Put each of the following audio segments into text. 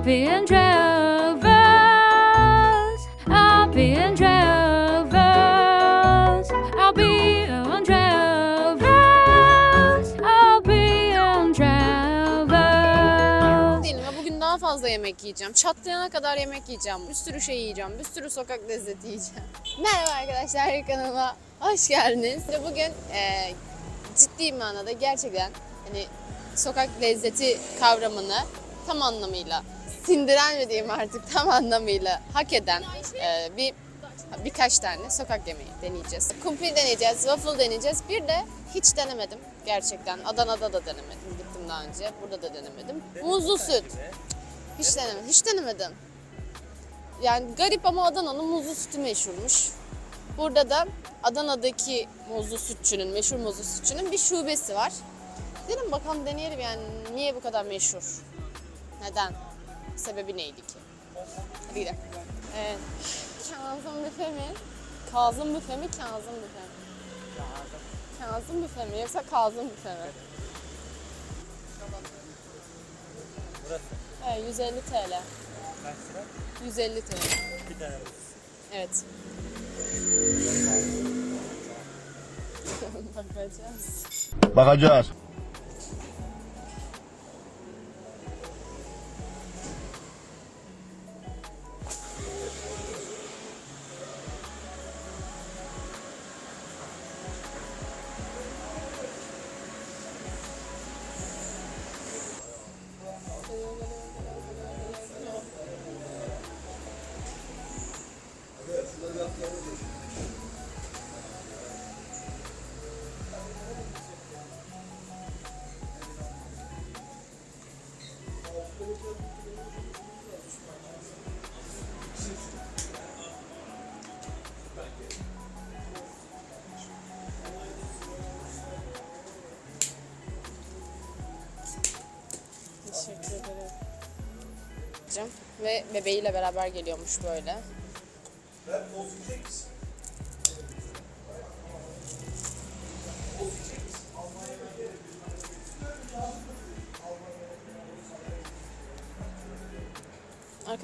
I'll be in Drovers. I'll be in Drovers. I'll be in Drovers. I'll be in Drovers. Değilim ve bugün daha fazla yemek yiyeceğim. Çatlayana kadar yemek yiyeceğim. Bir sürü şey yiyeceğim. Bir sürü sokak lezzeti yiyeceğim. Merhaba arkadaşlar kanalıma hoş geldiniz. Ve bugün e, ciddi manada gerçekten hani sokak lezzeti kavramını tam anlamıyla sindiren mi diyeyim artık tam anlamıyla hak eden e, bir birkaç tane sokak yemeği deneyeceğiz. Kumpir deneyeceğiz, waffle deneyeceğiz. Bir de hiç denemedim gerçekten. Adana'da da denemedim. Gittim daha önce. Burada da denemedim. Muzlu süt. Hiç denemedim. Hiç denemedim. Yani garip ama Adana'nın muzlu sütü meşhurmuş. Burada da Adana'daki muzlu sütçünün, meşhur muzlu sütçünün bir şubesi var. Dedim bakalım deneyelim yani niye bu kadar meşhur? Neden? Sebebi neydi ki? Hadi gidelim. Evet. Kazım büfe mi? Kazım büfe mi, Kazım büfe mi? Kazım büfe mi yoksa Kazım büfe mi? Burası Evet, 150 TL. kaç lira? 150 TL. Bir tane. Evet. Bakacağız. Bakacağız. Teşekkür Ve bebeğiyle beraber geliyormuş böyle.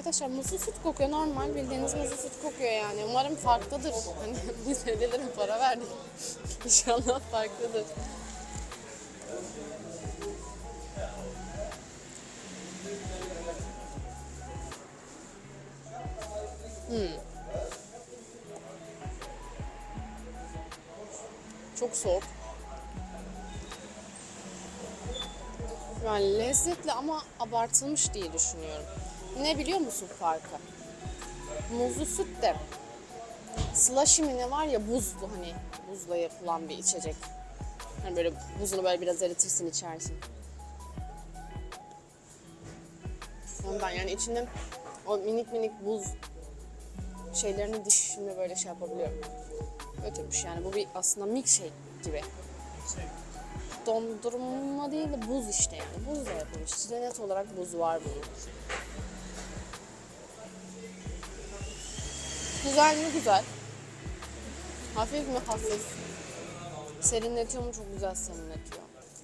Arkadaşlar muzlu süt kokuyor. Normal bildiğiniz muzlu süt kokuyor yani. Umarım farklıdır. Hani biz 50 lira para verdik. İnşallah farklıdır. Çok soğuk. Yani lezzetli ama abartılmış diye düşünüyorum. Ne biliyor musun farkı? Muzlu süt de slushy mi ne var ya buzlu hani buzla yapılan bir içecek. Hani böyle buzunu böyle biraz eritirsin içersin. Ondan yani içinde o minik minik buz şeylerini dişimle böyle şey yapabiliyorum. Götürmüş yani bu bir aslında milkshake gibi. Dondurma değil de buz işte yani. Buzla yapılmış. İçinde net olarak buz var bunun. Güzel mi? Güzel. Hafif mi? Hafif. Serinletiyor mu? Çok güzel serinletiyor.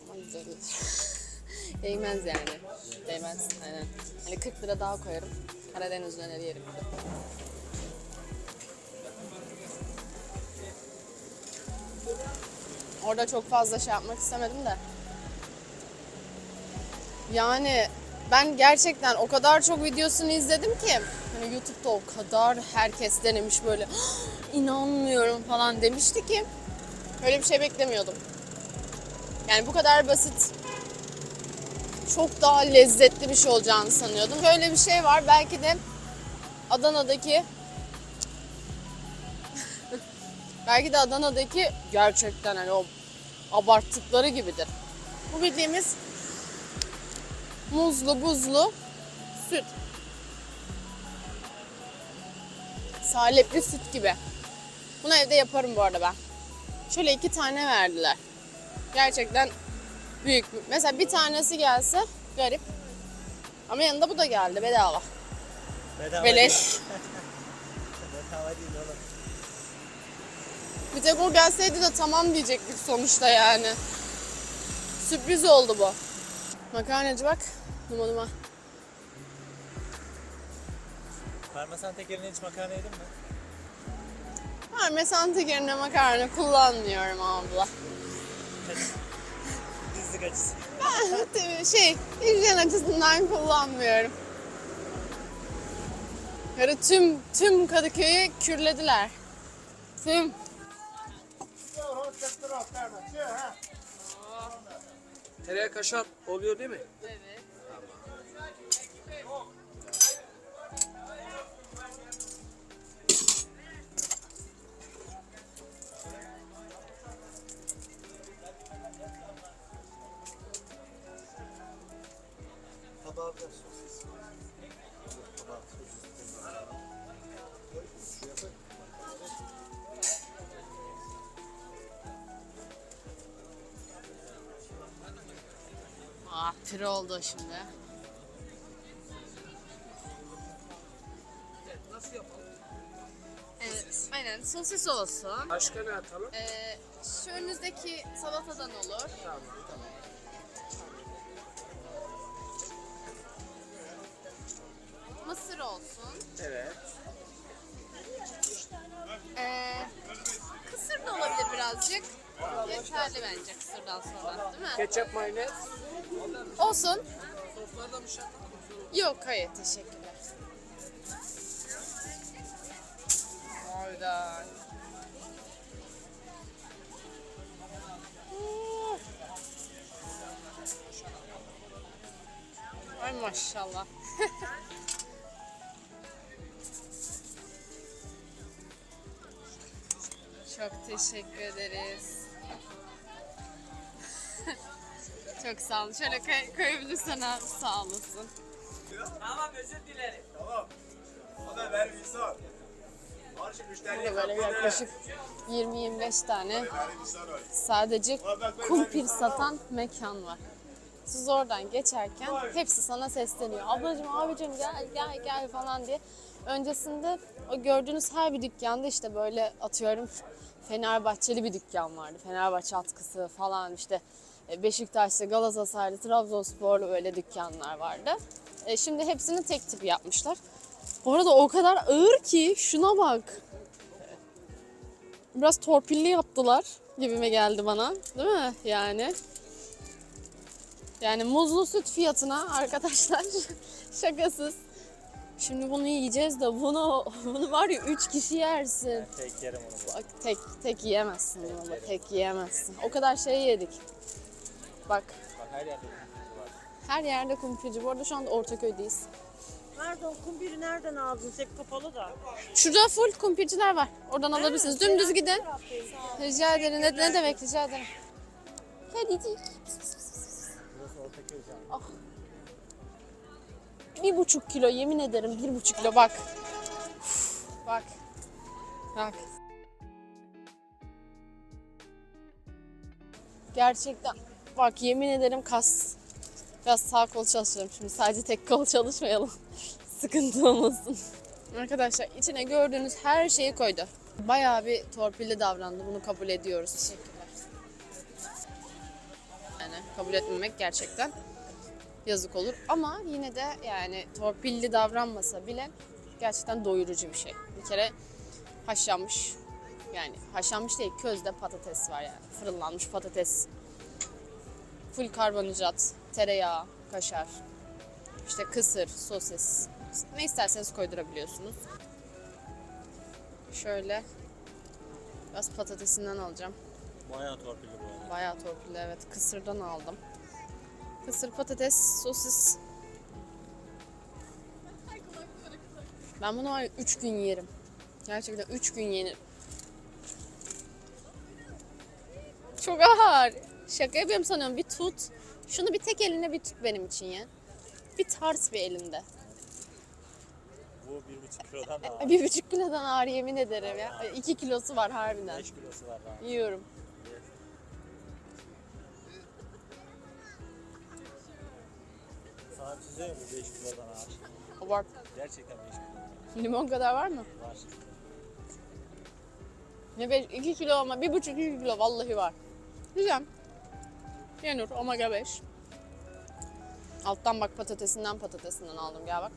Ama güzel. Değmez yani. Değmez. Aynen. Hani 40 lira daha koyarım. Karadeniz döneri yerim. Orada çok fazla şey yapmak istemedim de. Yani ben gerçekten o kadar çok videosunu izledim ki hani YouTube'da o kadar herkes denemiş böyle inanmıyorum falan demişti ki öyle bir şey beklemiyordum. Yani bu kadar basit çok daha lezzetli bir şey olacağını sanıyordum. Böyle bir şey var belki de Adana'daki belki de Adana'daki gerçekten hani o abarttıkları gibidir. Bu bildiğimiz muzlu buzlu süt. Salepli süt gibi. Bunu evde yaparım bu arada ben. Şöyle iki tane verdiler. Gerçekten büyük. Mesela bir tanesi gelse garip. Ama yanında bu da geldi bedava. Bedava Beleş. Bedava değil oğlum. Bir tek o gelseydi de tamam diyecektik sonuçta yani. Sürpriz oldu bu. Makarnacı bak. Numa numa. Parmesan tekerine hiç makarna yedin mi? Parmesan tekerine makarna kullanmıyorum abla. Dizlik acısı. Tabii şey, hijyen açısından kullanmıyorum. Yarı tüm tüm Kadıköy'ü kürlediler. Tüm. Tereyağı kaşar oluyor değil mi? Evet. Ah pire oldu şimdi. Aynen sosis olsun. Başka ne atalım? Ee, şu önünüzdeki salatadan olur. Tamam tamam. Mısır olsun. Evet. Ee, kısır da olabilir birazcık. Yeterli bence kısırdan sonra değil mi? Ketçap mayonez. Olsun. Soslarda mı şart? Yok hayır teşekkürler. Hayda. Ay maşallah. Çok teşekkür ederiz. Çok sağ olun. Şöyle koy, koyabilirsen abi sağ olasın. Tamam özür dilerim. Tamam. O da ver bir sor. Burada böyle yaklaşık 20-25 tane sadece kumpir satan mekan var. Siz oradan geçerken hepsi sana sesleniyor. Ablacığım, abicim gel gel gel falan diye. Öncesinde o gördüğünüz her bir dükkanda işte böyle atıyorum Fenerbahçeli bir dükkan vardı. Fenerbahçe atkısı falan işte e, Beşiktaşlı, Galatasaraylı, Trabzonsporlu böyle dükkanlar vardı. E, Şimdi hepsini tek tip yapmışlar. Bu arada o kadar ağır ki şuna bak. Biraz torpilli yaptılar gibime geldi bana. Değil mi? Yani. Yani muzlu süt fiyatına arkadaşlar şakasız. Şimdi bunu yiyeceğiz de bunu bunu var ya 3 kişi yersin. Tek yerim onu. Bak tek tek yiyemezsin bunu. Tek yiyemezsin. O kadar şey yedik. Bak Bak her yerde kumpirci var. her yerde kumpirci. Bu arada şu anda Ortaköy'deyiz. Pardon kumpiri nereden aldınız? Hep kapalı da. Şurada full kumpirciler var. Oradan alabilirsiniz. Dümdüz gidin. Rica ederim. Ne, ne demek rica ederim. Kedicik. Burası Ortaköy. Ah. Bir buçuk kilo yemin ederim bir buçuk kilo bak. Uf, bak. Bak. Gerçekten bak yemin ederim kas. Biraz sağ kol çalışıyorum şimdi sadece tek kol çalışmayalım. Sıkıntı olmasın. Arkadaşlar içine gördüğünüz her şeyi koydu. Bayağı bir torpilli davrandı bunu kabul ediyoruz. Teşekkürler. Yani kabul etmemek gerçekten yazık olur. Ama yine de yani torpilli davranmasa bile gerçekten doyurucu bir şey. Bir kere haşlanmış yani haşlanmış değil közde patates var yani. Fırınlanmış patates. Full karbonhidrat, tereyağı, kaşar, işte kısır, sosis. Ne isterseniz koydurabiliyorsunuz. Şöyle biraz patatesinden alacağım. Bayağı torpilli bu arada. Bayağı torpilli evet. Kısırdan aldım. Kısır patates, sosis. Ben bunu 3 gün yerim. Gerçekten 3 gün yenir. Çok ağır. Şaka yapıyorum sanıyorum. Bir tut. Şunu bir tek eline bir tut benim için ya. Bir tart bir elinde. Bu bir buçuk kilodan da ağır. Bir buçuk kilodan ağır yemin ederim ya. İki kilosu var harbiden. Beş kilosu var daha. Yiyorum. Sana bir şey söyleyeyim mi? Beş kilodan ağır. Abart. Gerçekten beş kilodan Limon kadar var mı? var. Ne 5 2 kilo ama bir buçuk 2 kilo vallahi var. Güzel. Yenir omega 5. Alttan bak patatesinden patatesinden aldım gel bak.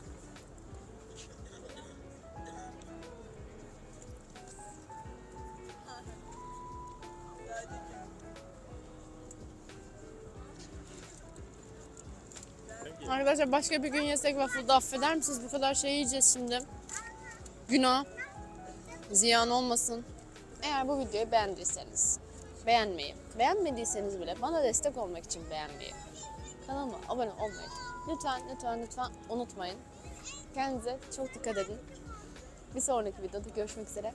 Arkadaşlar başka bir gün yesek waffle'da affeder misiniz? Bu kadar şey yiyeceğiz şimdi. Günah. Ziyan olmasın. Eğer bu videoyu beğendiyseniz beğenmeyi, beğenmediyseniz bile bana destek olmak için beğenmeyi, kanalıma abone olmayı lütfen lütfen lütfen unutmayın. Kendinize çok dikkat edin. Bir sonraki videoda görüşmek üzere.